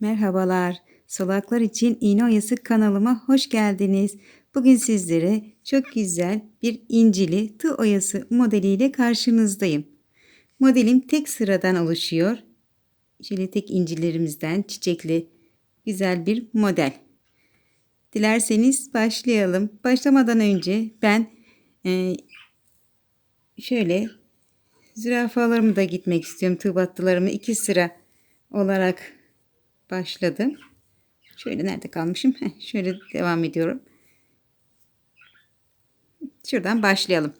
Merhabalar. Solaklar için İğne Oyası kanalıma hoş geldiniz. Bugün sizlere çok güzel bir incili tığ oyası modeliyle karşınızdayım. Modelim tek sıradan oluşuyor. Şöyle tek incilerimizden çiçekli güzel bir model. Dilerseniz başlayalım. Başlamadan önce ben e, şöyle zürafalarımı da gitmek istiyorum. Tığ battılarımı iki sıra olarak başladım. Şöyle nerede kalmışım? Şöyle devam ediyorum. Şuradan başlayalım.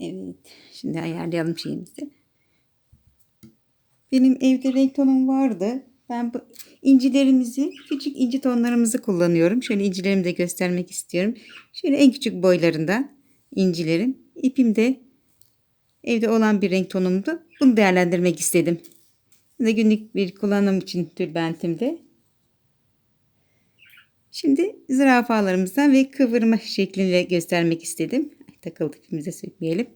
Evet. Şimdi ayarlayalım şeyimizi. Benim evde renk tonum vardı. Ben bu incilerimizi, küçük inci tonlarımızı kullanıyorum. Şöyle incilerimi de göstermek istiyorum. Şöyle en küçük boylarından incilerim. İpim de evde olan bir renk tonumdu. Bunu değerlendirmek istedim. Ve günlük bir kullanım için tülbentimde. Şimdi zürafalarımızdan ve kıvırma şeklinde göstermek istedim. Ay, takıldı ipimize sökmeyelim.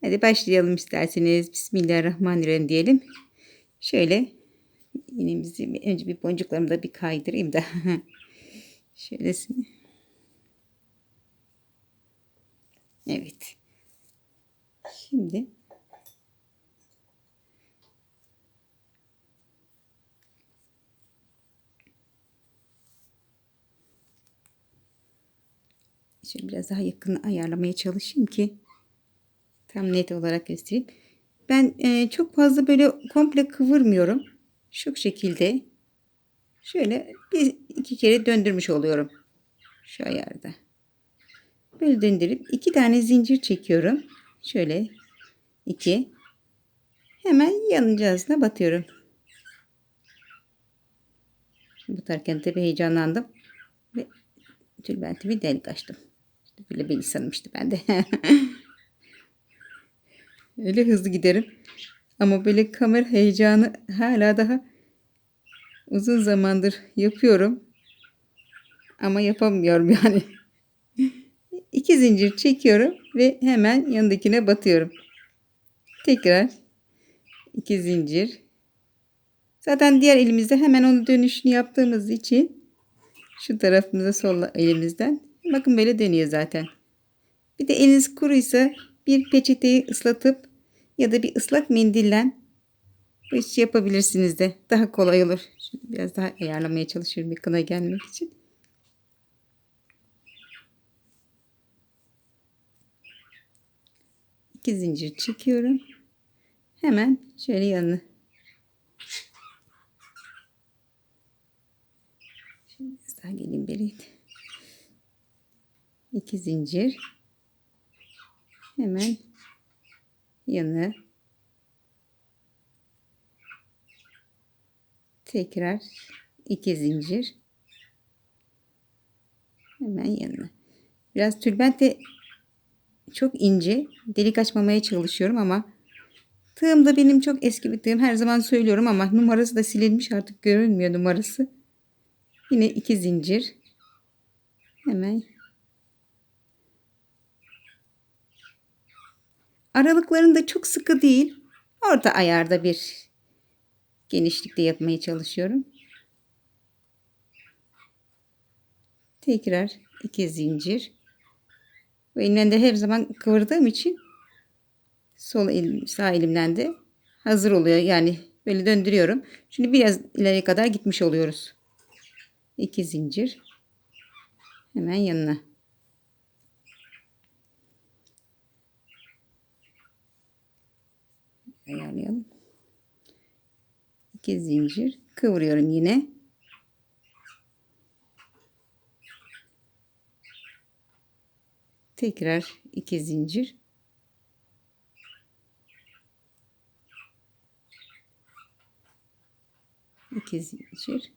Hadi başlayalım isterseniz. Bismillahirrahmanirrahim diyelim. Şöyle iğnemizi önce bir boncuklarımı da bir kaydırayım da. Şöylesine. Evet. Şimdi Şöyle biraz daha yakın ayarlamaya çalışayım ki tam net olarak göstereyim. Ben e, çok fazla böyle komple kıvırmıyorum. Şu şekilde şöyle bir iki kere döndürmüş oluyorum. Şu ayarda. Böyle döndürüp iki tane zincir çekiyorum. Şöyle iki. Hemen yanıcağızına batıyorum. Batarken tabi heyecanlandım. Ve tülbentimi delik açtım. İşte böyle beni sanmıştı ben de. Öyle hızlı giderim. Ama böyle kamera heyecanı hala daha uzun zamandır yapıyorum. Ama yapamıyorum yani. İki zincir çekiyorum ve hemen yanındakine batıyorum. Tekrar iki zincir. Zaten diğer elimizde hemen onun dönüşünü yaptığımız için şu tarafımıza sol elimizden Bakın böyle dönüyor zaten. Bir de eliniz kuruysa bir peçeteyi ıslatıp ya da bir ıslak mendille bu işi yapabilirsiniz de. Daha kolay olur. Şimdi biraz daha ayarlamaya çalışıyorum yakına gelmek için. İki zincir çekiyorum. Hemen şöyle yanını Şimdi daha gelin vereyim. 2 zincir. Hemen yanı. Tekrar 2 zincir. Hemen yanına. Biraz tülbent de çok ince. Delik açmamaya çalışıyorum ama tığım da benim çok eski bir tığım. Her zaman söylüyorum ama numarası da silinmiş artık görünmüyor numarası. Yine 2 zincir. Hemen aralıklarında çok sıkı değil. Orta ayarda bir genişlikte yapmaya çalışıyorum. Tekrar iki zincir. Ve elimden de her zaman kıvırdığım için sol elim, sağ elimden de hazır oluyor. Yani böyle döndürüyorum. Şimdi biraz ileriye kadar gitmiş oluyoruz. İki zincir. Hemen yanına. Ayarlayalım. İki zincir. Kıvırıyorum yine. Tekrar iki zincir. iki zincir.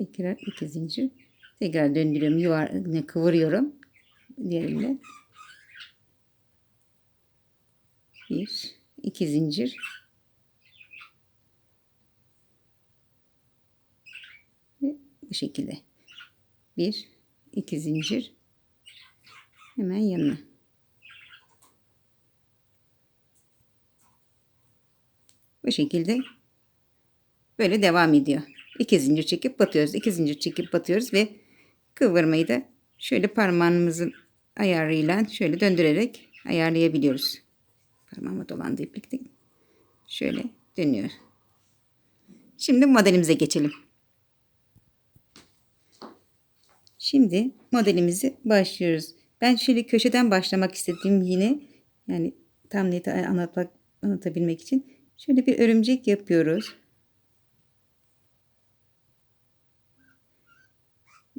Tekrar iki zincir. Tekrar döndürüyorum. Yuvarlak kıvırıyorum. Diğerinde. Bir, 2 zincir. Ve bu şekilde. 1 2 zincir. Hemen yanına. Bu şekilde böyle devam ediyor. 2 zincir çekip batıyoruz. 2 zincir çekip batıyoruz ve kıvırmayı da şöyle parmağımızın ayarıyla şöyle döndürerek ayarlayabiliyoruz. Parmağıma dolandı iplik şöyle dönüyor. Şimdi modelimize geçelim. Şimdi modelimizi başlıyoruz. Ben şöyle köşeden başlamak istedim yine. Yani tam net anlatmak anlatabilmek için. Şöyle bir örümcek yapıyoruz.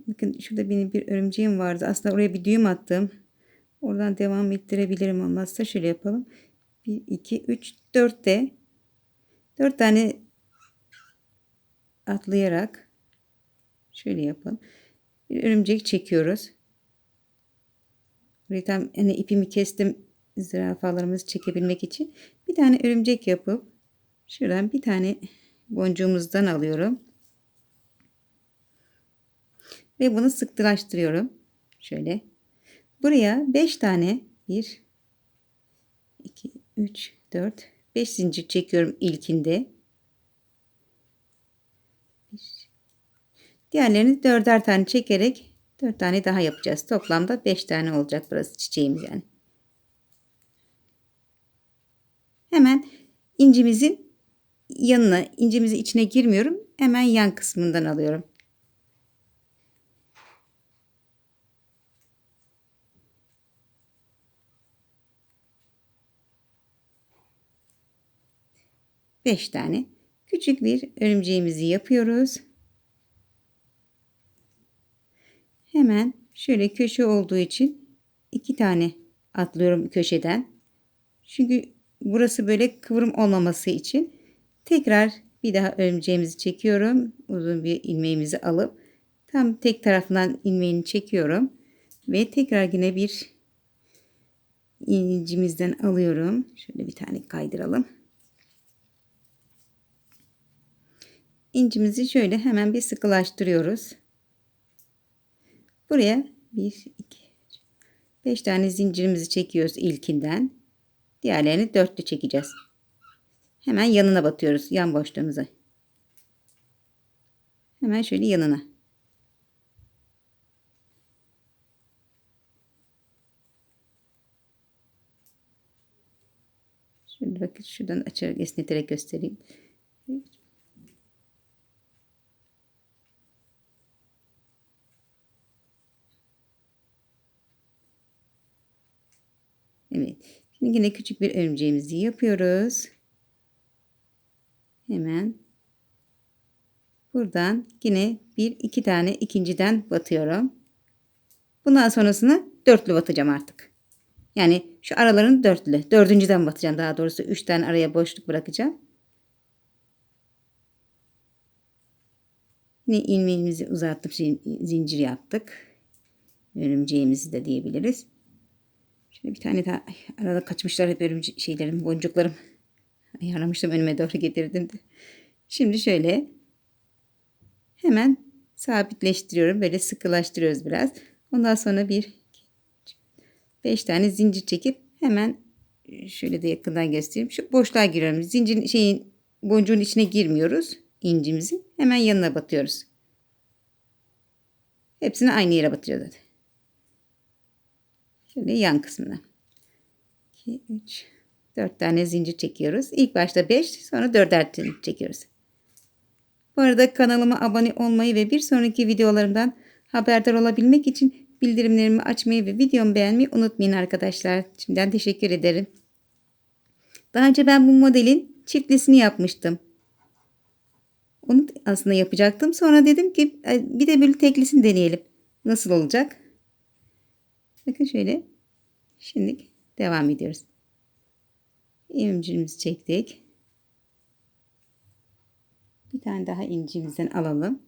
Bakın şurada benim bir örümceğim vardı. Aslında oraya bir düğüm attım. Oradan devam ettirebilirim olmazsa şöyle yapalım. 1, 2, 3, 4 de 4 tane atlayarak şöyle yapalım. Bir örümcek çekiyoruz. Burayı tam hani ipimi kestim zürafalarımızı çekebilmek için. Bir tane örümcek yapıp şuradan bir tane boncuğumuzdan alıyorum. Ve bunu sıktılaştırıyorum. Şöyle. Buraya 5 tane 1 2 3 4 5 zincir çekiyorum ilkinde. Diğerlerini dörder tane çekerek 4 tane daha yapacağız. Toplamda 5 tane olacak burası çiçeğimiz yani. Hemen incimizin yanına, incimizi içine girmiyorum. Hemen yan kısmından alıyorum. Beş tane küçük bir örümceğimizi yapıyoruz. Hemen şöyle köşe olduğu için iki tane atlıyorum köşeden. Çünkü burası böyle kıvrım olmaması için tekrar bir daha örümceğimizi çekiyorum. Uzun bir ilmeğimizi alıp tam tek tarafından ilmeğini çekiyorum. Ve tekrar yine bir incimizden alıyorum. Şöyle bir tane kaydıralım. İncimizi şöyle hemen bir sıkılaştırıyoruz. Buraya 1, 2, 5 tane zincirimizi çekiyoruz ilkinden. Diğerlerini dörtlü çekeceğiz. Hemen yanına batıyoruz. Yan boşluğumuza. Hemen şöyle yanına. Şöyle bakın şuradan açarak esneterek göstereyim. Evet. Şimdi yine küçük bir örümceğimizi yapıyoruz. Hemen buradan yine bir iki tane ikinciden batıyorum. Bundan sonrasını dörtlü batacağım artık. Yani şu araların dörtlü. Dördüncüden batacağım daha doğrusu. Üç tane araya boşluk bırakacağım. Yine ilmeğimizi uzattım. Zincir yaptık. Örümceğimizi de diyebiliriz. Şimdi bir tane daha arada kaçmışlar hep örümce şeylerim, boncuklarım. Ayarlamıştım önüme doğru getirdim de. Şimdi şöyle hemen sabitleştiriyorum. Böyle sıkılaştırıyoruz biraz. Ondan sonra bir beş tane zincir çekip hemen şöyle de yakından göstereyim. Şu boşluğa giriyorum. Zincirin şeyin boncuğun içine girmiyoruz. incimizi. Hemen yanına batıyoruz. Hepsini aynı yere batırıyoruz. Zaten. Şöyle yan kısmına. 2, 3, 4 tane zincir çekiyoruz. İlk başta 5 sonra 4'er zincir çekiyoruz. Bu arada kanalıma abone olmayı ve bir sonraki videolarımdan haberdar olabilmek için bildirimlerimi açmayı ve videomu beğenmeyi unutmayın arkadaşlar. Şimdiden teşekkür ederim. Daha önce ben bu modelin çiftlisini yapmıştım. Onu aslında yapacaktım. Sonra dedim ki bir de böyle teklisini deneyelim. Nasıl olacak? Bakın şöyle. Şimdi devam ediyoruz. İncimizi çektik. Bir tane daha incimizden alalım.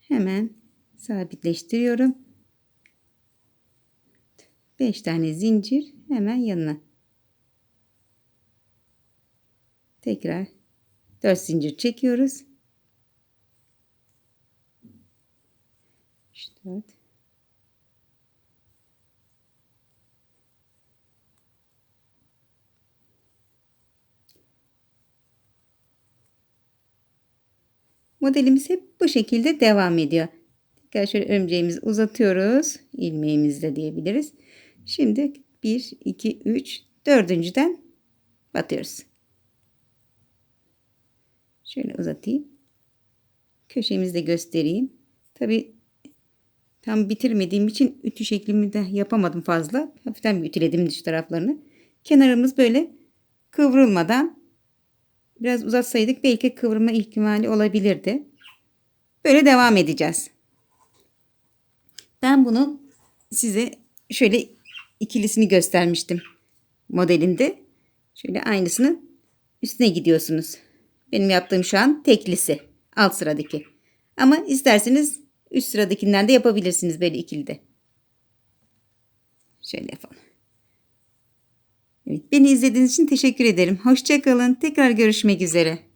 Hemen sabitleştiriyorum. 5 tane zincir hemen yanına. Tekrar 4 zincir çekiyoruz. 3 4 Modelimiz hep bu şekilde devam ediyor. Tekrar şöyle örümceğimizi uzatıyoruz. İlmeğimizle diyebiliriz. Şimdi 1, 2, 3, dördüncüden batıyoruz. Şöyle uzatayım. Köşemizi de göstereyim. Tabi tam bitirmediğim için ütü şeklimi de yapamadım fazla. Hafiften bir ütüledim dış taraflarını. Kenarımız böyle kıvrılmadan biraz uzatsaydık belki kıvrılma ihtimali olabilirdi. Böyle devam edeceğiz. Ben bunu size şöyle ikilisini göstermiştim modelinde. Şöyle aynısını üstüne gidiyorsunuz. Benim yaptığım şu an teklisi. Alt sıradaki. Ama isterseniz üst sıradakinden de yapabilirsiniz böyle ikilide. Şöyle yapalım. Evet, beni izlediğiniz için teşekkür ederim. Hoşçakalın. Tekrar görüşmek üzere.